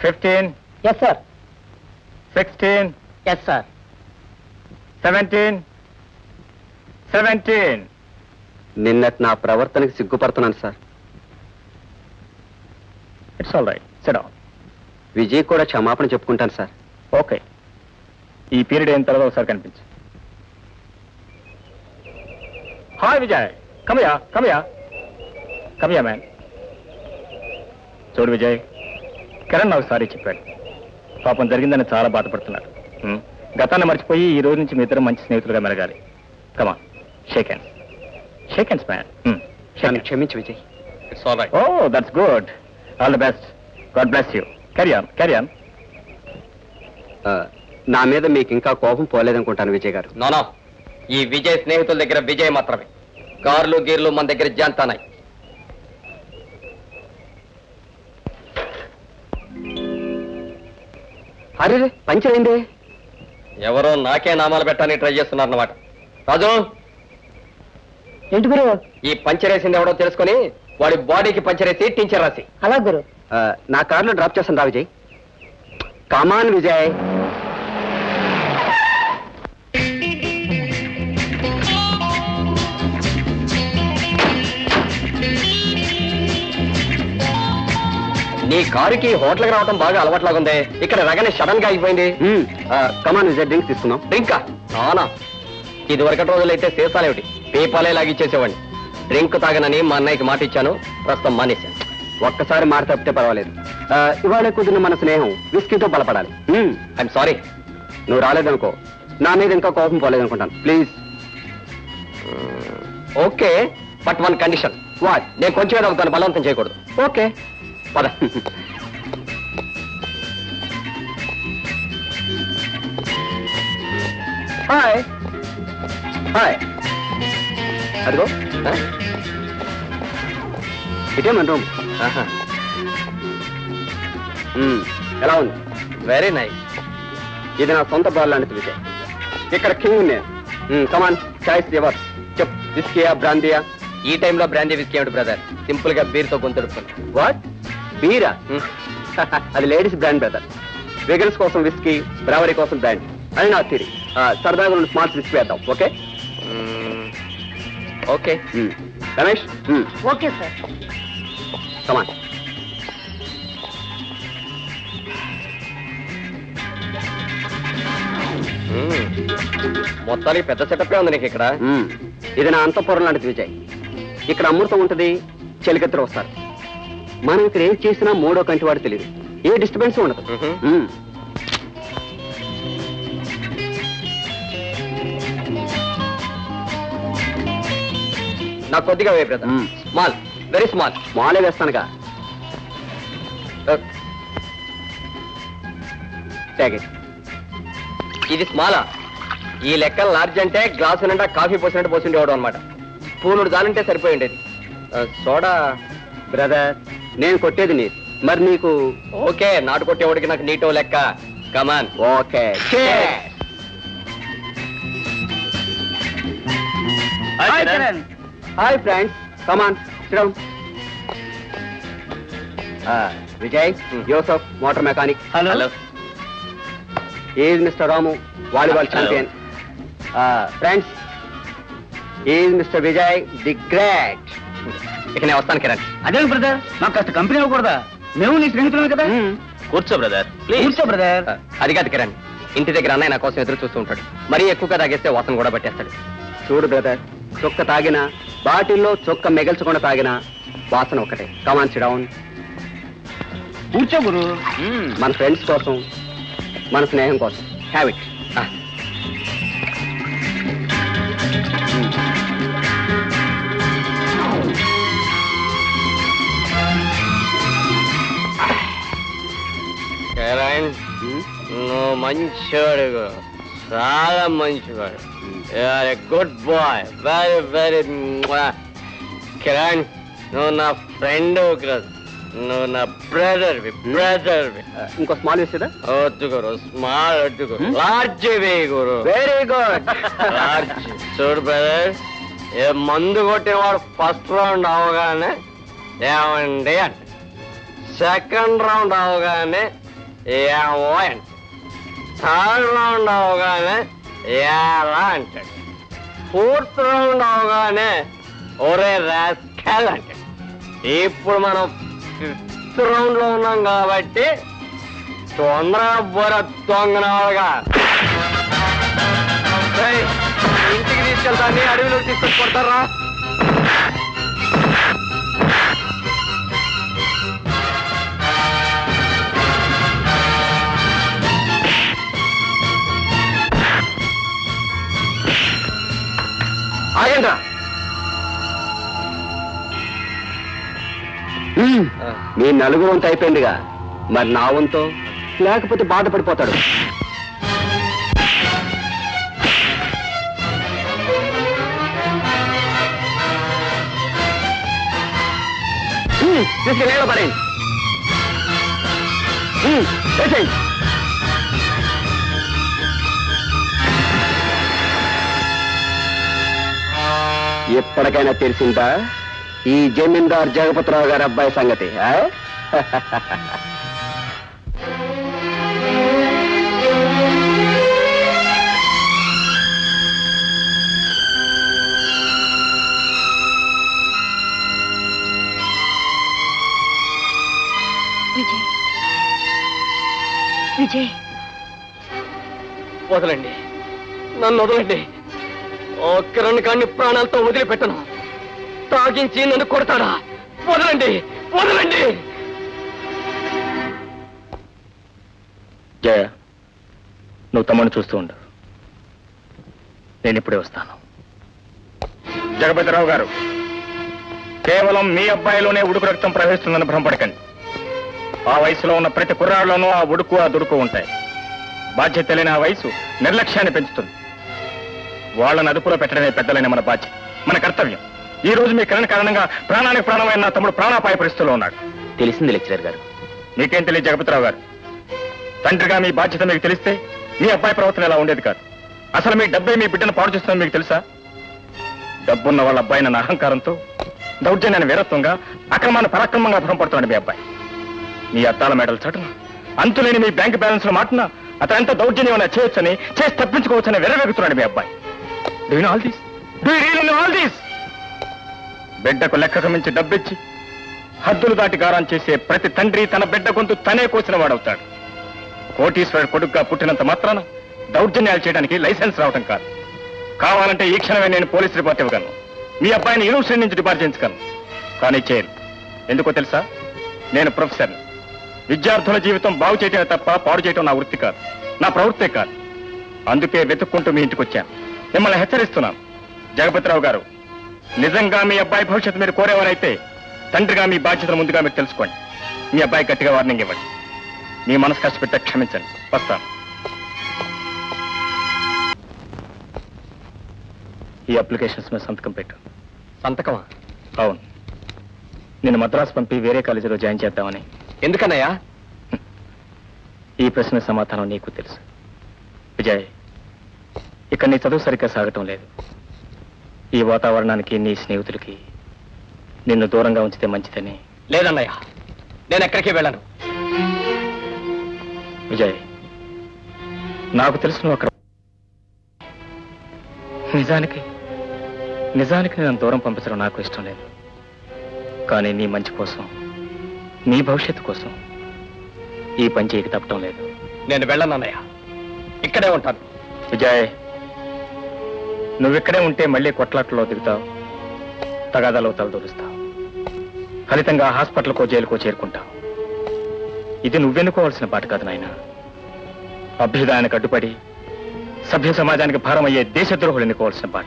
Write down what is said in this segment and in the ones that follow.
Fifteen yes sir sixteen yes sir seventeen seventeen నిన్నటి నా ప్రవర్తనకి సిగ్గుపడుతున్నాను sir it's all right sit down Vijay కూడా క్షమాపణ చెప్పుకుంటాను సార్ ఓకే ఈ పీరియడ్ అయిన తర్వాత ఒకసారి కనిపించు. హాయ్ విజయ్ కమయా కమయా కమయా మ్యాన్ చూడు విజయ్ కిరణ్ నాకు సారీ చెప్పాడు. పాపం జరిగిందని చాలా బాధపడుతున్నాడు. గతాన్ని మర్చిపోయి ఈ రోజు నుంచి మీ ఇద్దరు మంచి స్నేహితులుగా మెరగాలి come shake hands shake hands man క్షమించు Vijay. It's all right oh that's good all the best God bless you carry on carry on ఆ, నా మీద మీకు ఇంకా కోపం పోలేదనుకుంటాను విజయ్ గారు. నోనో ఈ విజయ్ స్నేహితుల దగ్గర విజయ్ మాత్రమే. కార్లు గీర్లు మన దగ్గర జంతానాయి. అరే పంచర్ అయింది ఎవరో నాకే నామాలు పెట్టడానికి ట్రై చేస్తున్నారన్నమాట. రాజు! ఏంటి గురు? ఈ పంచర్ వేసింది ఎవడో తెలుసుకొని వాడి బాడీకి పంచర్ వేసి టీచర్ రాసి. అలా గురు. నా కారులో డ్రాప్ చేస్తాను రా విజయ్. కమాన్ విజయ్. నీ కారుకి హోటల్కి రావడం బాగా అలవాట్లాగుంది. ఇక్కడ రగనే సడన్గా అయిపోయింది కమాన్ విజయ్ డ్రింక్ తీసుకుందాం. డ్రింకా? నానా. ఇది వరకటి రోజులైతే సీసాలేమిటి? పీపాలే లాగిచ్చేసేవాడిని. డ్రింక్ తాగనని మా అన్నయ్యకి మాట ఇచ్చాను ప్రస్తుతం మానేశాను. ఒక్కసారి మాట తప్పితే పర్వాలేదు. ఆ, ఇవాళ కుదిరిన మన స్నేహం విస్కీతో బలపడాలి. ఐఎమ్ సారీ నువ్వు రాలేదనుకో. నా మీద ఇంకా కోపం పోలేదనుకుంటాను. Please okay. But one condition. What నేను కొంచెం ఏదో ఒకదాన్ని బలవంతం చేయకూడదు. ఓకే పద. హాయ్. హాయ్. అదిగో? ఇటే మన రూమ్. ఎలా ఉంది? వెరీ నైస్ ఇది నా సొంత బాల్ లాంటిది విజయ్. ఇక్కడ కింగ్ నేను కమాన్ చాయిస్ రివర్స్ చెప్ విస్కీయా బ్రాందియా ఈ టైంలో బ్రాండీ విస్కీ ఏమిటి బ్రదర్ సింపుల్గా బీర్తో గొంతుడుపుకుంటా వాట్ బీరా? అది లేడీస్ బ్రాండ్ బ్రదర్. వెగన్స్ కోసం విస్కీ బ్రావరీ కోసం బ్రాండ్. అని నా థిరీ సరదాగా రెండు స్మార్ట్ విస్కీ వేద్దాం okay? Okay. Ramesh? Okay sir. మొత్తానికి పెద్ద సెటప్ ఉంది నీకు ఇక్కడ. ఇది నా అంతఃపురం లాంటిది విజయ్. ఇక్కడ అమృతం ఉంటుంది చెలికత్తరు వస్తారు. మనం ఇక్కడ ఏం చేసినా మూడో కంటి వాడు తెలియదు. ఏ డిస్టర్బెన్స్ ఉండదు. నాకు కొద్దిగా వే బ్రదర్. మ్మ్. Small very small. మాలే వేస్తానుగా. ఇది స్మాలా. ఈ లెక్క లార్జ్ అంటే గ్లాసు నిండా కాఫీ పోసినట్టు పోసి ఉండేవాడు అనమాట పూనుడు దానంటే సరిపోయి ఉండేది. ఆ, సోడా. బ్రదర్ నేను కొట్టేది నీ మరి నీకు ఓకే నాటు కొట్టేవాడికి నాకు నీటో లెక్క. Come on okay. Hi friends come on Vijay Yousuf motor mechanic hello is mister Ramu volleyball. Champion friends is mister Vijay the great ఇక నేను వస్తాను కిరణ్. అదే బ్రదర్ మాకు కాస్త కంపెనీ అవ్వకూడదా? మేము నీ స్నేహితులమే కదా? కూర్చో బ్రదర్ కూర్చో బ్రదర్ అది కాదు కిరణ్. ఇంటి దగ్గర అన్నయ్య నా కోసం ఎదురు చూస్తూ ఉంటాడు. మరీ ఎక్కువగా తాగేస్తే వాసన కూడా పట్టేస్తాడు. చూడు బ్రదర్ చొక్క తాగినా బాటిల్లో చొక్క మిగల్చకుండా తాగినా వాసన ఒకటే కమాన్ డౌన్ కూర్చో గురు. మన ఫ్రెండ్స్ కోసం మన స్నేహం కోసం. హ్యావ్ నువ్వు మంచివాడు చాలా మంచివాడు. You are a good boy very very Kiran నువ్వు నా ఫ్రెండ్ నువ్వు నా బ్రదర్వి బ్రదర్వి ఇంకో స్మాల్ వేసేదా వద్దు గురు స్మాల్ వద్దు గురు. లార్జ్ వే గురు. వెరీ గుడ్ లార్జ్ చూడు బ్రదర్ ఏ మందు కొట్టేవాడు ఫస్ట్ రౌండ్ అవగానే ఏమండి అంట సెకండ్ రౌండ్ అవగానే ఏమో అంట థర్డ్ రౌండ్ అవగానే ఎలా అంటాడు. ఫోర్త్ రౌండ్ అవగానే ఒరే రాస్కెల్ అంటాడు. ఇప్పుడు మనం ఫిఫ్త్ రౌండ్లో ఉన్నాం కాబట్టి తొందరగా బొర తొంగనవాడుగా ఇంటికి తీసుకెళ్తాన్ని అడవిలో తీసుకొని కొడతారా? హ్మ్. మీ నలుగురు వంతు అయిపోయిందిగా. మరి నా వంతు? లేకపోతే బాధపడిపోతాడు. పడేయండి ఎప్పటికైనా తెలిసిందా? ఈ జమీందార్ జగపతిరావు గారి అబ్బాయి సంగతి ఆ? విజయ్. విజయ్. వదలండి. నన్ను వదలండి. కిరణ్ కాన్ని ప్రాణాలతో వదిలిపెట్టను. తాగించి నన్ను కొడతాడా? వదలండి వదలండి! జయ నువ్వు తమ్ముడిని చూస్తూ ఉండు. నేను ఇప్పుడే వస్తాను. జగపతిరావు గారు కేవలం మీ అబ్బాయిలోనే ఉడుకు రక్తం ప్రవహిస్తుందని భ్రమపడకండి. ఆ వయసులో ఉన్న ప్రతి కుర్రాళ్ళలోనూ ఆ ఉడుకు ఆ దుడుకు ఉంటాయి. బాధ్యత లేని ఆ వయసు నిర్లక్ష్యాన్ని పెంచుతుంది. వాళ్ళని అదుపులో పెట్టడమే పెద్దలైన మన బాధ్యత మన కర్తవ్యం. ఈ రోజు మీ కిరణ్ కారణంగా ప్రాణానికి ప్రాణమైన నా తమ్ముడు ప్రాణాపాయ పరిస్థితిలో ఉన్నాడు. తెలిసింది లెక్చరర్ గారు. మీకేం తెలియదు జగపతిరావు గారు? తండ్రిగా మీ బాధ్యత మీకు తెలిస్తే మీ అబ్బాయి ప్రవర్తన ఎలా ఉండేది కాదు. అసలు మీ డబ్బే మీ బిడ్డను పాడు చేస్తుందని మీకు తెలుసా? డబ్బున్న వాళ్ళ అబ్బాయి నన్ను అహంకారంతో దౌర్జన్యాన్ని వీరత్వంగా అక్రమాన్ని పరాక్రమంగా భ్రమపడుతున్నాడు మీ అబ్బాయి. మీ అద్దాల మెడలు చటున అంతులేని మీ బ్యాంక్ బ్యాలెన్స్లో మాటన అతను ఎంత దౌర్జన్యం చేయొచ్చని చేసి తప్పించుకోవచ్చని విరవేగుతున్నాడు మీ అబ్బాయి. Do you all these do real all these బిడ్డకు లెక్కకు మించి డబ్బిచ్చి హద్దులు దాటి గారం చేసే ప్రతి తండ్రి తన బిడ్డ గొంతు తనే కోసిన వాడవుతాడు. కోటీశ్వరుడు కొడుగ్గా పుట్టినంత మాత్రాన దౌర్జన్యాలు చేయడానికి లైసెన్స్ రావటం కాదు. కావాలంటే ఈ క్షణమే నేను పోలీస్ రిపోర్ట్ ఇవ్వగలను. మీ అబ్బాయిని యూనివర్సిటీ నుంచి డిపార్జించగలను. కానీ చేయను ఎందుకో తెలుసా? నేను ప్రొఫెసర్ని. విద్యార్థుల జీవితం బాగు చేయటమే తప్ప పాడు చేయటం నా వృత్తి కాదు. నా ప్రవృత్తే కాదు. అందుకే వెతుక్కుంటూ మీ ఇంటికి వచ్చాను మిమ్మల్ని హెచ్చరిస్తున్నాను. జగపతిరావు గారు నిజంగా మీ అబ్బాయి భవిష్యత్తు మీరు కోరేవారైతే తండ్రిగా మీ బాధ్యతను ముందుగా మీరు తెలుసుకోండి. మీ అబ్బాయి గట్టిగా వార్నింగ్ ఇవ్వండి. మీ మనసు కష్టపెట్టే క్షమించండి. వస్తాను. ఈ అప్లికేషన్స్ మీద సంతకం పెట్టు. సంతకమా? అవును. నేను మద్రాసు పంపి వేరే కాలేజీలో జాయిన్ చేద్దామని. ఎందుకన్నయ్యా? ఈ ప్రశ్న సమాధానం నీకు తెలుసు. విజయ్ ఇక్కడ నీ చదువు సరిగ్గా సాగటం లేదు. ఈ వాతావరణానికి నీ స్నేహితులకి నిన్ను దూరంగా ఉంచితే మంచిదని. లేదన్నయ్య నేను ఎక్కడికి వెళ్ళను. విజయ్ నాకు తెలుసు నువ్వు అక్కడ నిజానికి నిజానికి నేను దూరం పంపించడం నాకు ఇష్టం లేదు. కానీ నీ మంచి కోసం నీ భవిష్యత్తు కోసం ఈ పని చేయక తప్పటం లేదు. నేను వెళ్ళను అన్నయ్య ఇక్కడే ఉంటాను. విజయ్ నువ్వు ఇక్కడే ఉంటే మళ్ళీ కొట్లాట్లో దిగుతావు తగాదాలో తలదూరుస్తావు. ఫలితంగా హాస్పిటల్కో జైలుకో చేరుకుంటావు. ఇది నువ్వెన్నుకోవాల్సిన పాట కాదు నాయన. అభ్యుదాయానికి అడ్డుపడి సభ్య సమాజానికి భారమయ్యే దేశద్రోహులు ఎన్నుకోవాల్సిన పాట.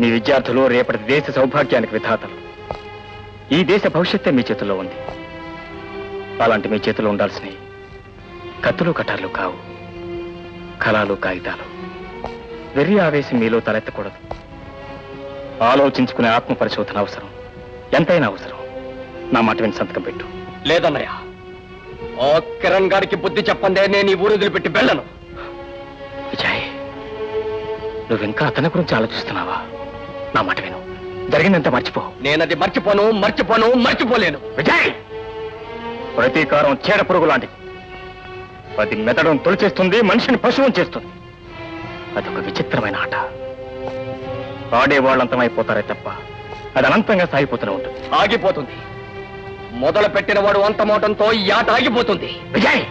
మీ విద్యార్థులు రేపటి దేశ సౌభాగ్యానికి విధాతలు. ఈ దేశ భవిష్యత్తే మీ చేతుల్లో ఉంది. అలాంటి మీ చేతిలో ఉండాల్సినవి కత్తులు కటార్లు కావు. కళాలు కాగితాలు. వెర్రి ఆవేశం మీలో తలెత్తకూడదు. ఆలోచించుకునే ఆత్మ పరిశోధన అవసరం. ఎంతైనా అవసరం. నా మాట విని సంతకం పెట్టు. లేదన్నయ్య ఓ కిరణ్ గారికి బుద్ధి చెప్పందే నేను ఈ ఊరు వదిలిపెట్టి వెళ్ళను. విజయ్ నువ్వు ఇంకా అతని గురించి ఆలోచిస్తున్నావా? నా మాట విను. జరిగిందంతా మర్చిపో. నేనది మర్చిపోను మర్చిపోను మర్చిపోలేను. విజయ్! ప్రతీకారం చీడ పురుగు లాంటిది. అది మెదడును తొలిచేస్తుంది మనిషిని పశువుని చేస్తుంది. అదొక విచిత్రమైన ఆట. ఆడేవాళ్ళు అంతమైపోతారే తప్ప అది అనంతంగా సాగిపోతూనే ఉంటుంది. ఆగిపోతుంది. మొదలు పెట్టిన వాడు అంతమవటంతో ఈ ఆట ఆగిపోతుంది. విజయ్!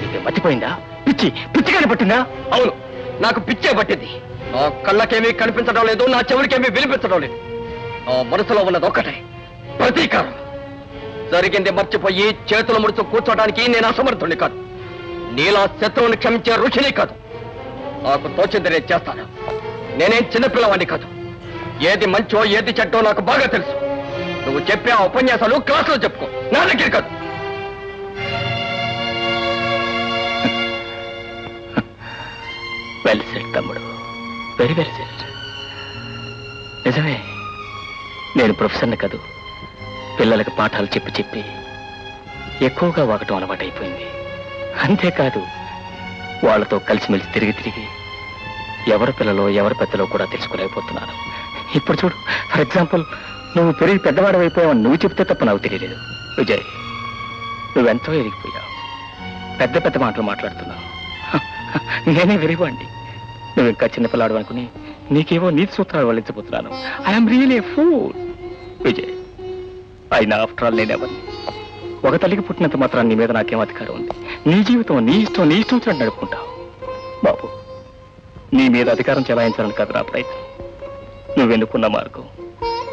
నీకు మర్చిపోయిందా పిచ్చి పిచ్చిగానే పట్టిందా? అవును నాకు పిచ్చే పట్టింది. నా కళ్ళకేమీ కనిపించడం లేదు నా చెవులకేమీ వినిపించడం లేదు. నా మనసులో ఉన్నది ఒక్కటే ప్రతీకారం. జరిగింది మర్చిపోయి చేతులు ముడుచు కూర్చోడానికి నేను అసమర్థుని కాదు. నీలా శత్రువుని క్షమించే రుచిని కాదు. నాకు తోచింది నేను చేస్తాను. నేనేం చిన్నపిల్లవాడిని కాదు. ఏది మంచో ఏది చెడ్డో నాకు బాగా తెలుసు. నువ్వు చెప్పే ఆ ఉపన్యాసాలు క్లాసులో చెప్పుకో. నా దగ్గర కాదు. వెల్ సెట్ తమ్ముడు. వెరీ వెరీ సెట్ నిజమే నేను ప్రొఫెసర్ని కాదు. పిల్లలకు పాఠాలు చెప్పి చెప్పి ఎక్కువగా వాగటం అలవాటైపోయింది. అంతేకాదు వాళ్ళతో కలిసిమెలిసి తిరిగి తిరిగి ఎవరి పిల్లలో ఎవరి పెద్దలో కూడా తెలుసుకోలేకపోతున్నాను. ఇప్పుడు చూడు ఫర్ ఎగ్జాంపుల్ నువ్వు పెరిగి పెద్దవాడు అయిపోయావని నువ్వు చెప్తే తప్ప నాకు తెలియలేదు. విజయ్ నువ్వెంతో ఎదిగిపోయావు. పెద్ద పెద్ద మాటలు మాట్లాడుతున్నావు. నేనే వెరివాణ్ణి. నువ్వు ఇంకా చిన్నపిల్లాడు అనుకుని నీకేవో నీతి సూత్రాలు వల్లించబోతున్నాను. ఐఎమ్ రియలీ ఫూల్ విజయ్ అయినా ఆఫ్టర్ ఆల్ నేనేవని ఒక తల్లికి పుట్టినంత మాత్రం నీ మీద నాకేం అధికారం ఉంది? నీ జీవితం నీ ఇష్టం నీ ఇష్టం వచ్చినట్టు నడుపుకుంటావు బాబు నీ మీద అధికారం చెలాయించాలని కాదు నా ప్రయత్నం. నువ్వు ఎన్నుకున్న మార్గం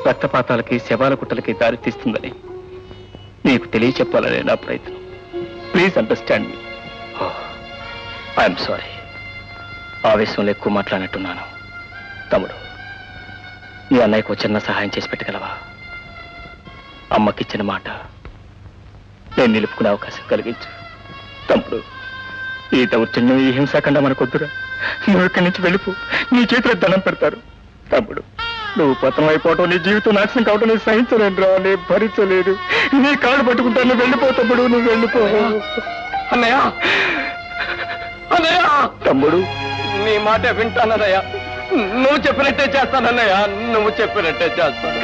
రక్తపాతాలకి శవాల కుట్టలకి దారితీస్తుందని నీకు తెలియచెప్పాలనే నా ప్రయత్నం. Please understand me I'm sorry ఆవేశంలో ఎక్కువ మాట్లాడినట్టున్నాను. తమ్ముడు నీ అన్నయ్యకు చిన్న సహాయం చేసి పెట్టగలవా? అమ్మకిచ్చిన మాట నేను నిలుపుకునే అవకాశం కలిగించు. తమ్ముడు ఈ దౌర్జన్యం ఈ హింసాకండ మనకొద్దురా నువ్వు ఇక్కడి నుంచి వెళ్ళిపో. నీ చేతిలో దండం పెడతారు. తమ్ముడు నువ్వు పతనం అయిపోవటం నీ జీవితం నాశనం కావటం నేను సహించలేను రా నేను భరించలేదు. నీ కాళ్ళు పట్టుకుంటాను. నువ్వు వెళ్ళిపో తమ్ముడు నువ్వు వెళ్ళిపో. అన్నయ్య! అన్నయ్య! తమ్ముడు. నీ మాట వింటానన్నయ్య. నువ్వు చెప్పినట్టే చేస్తానన్నయ్య. నువ్వు చెప్పినట్టే చేస్తాను.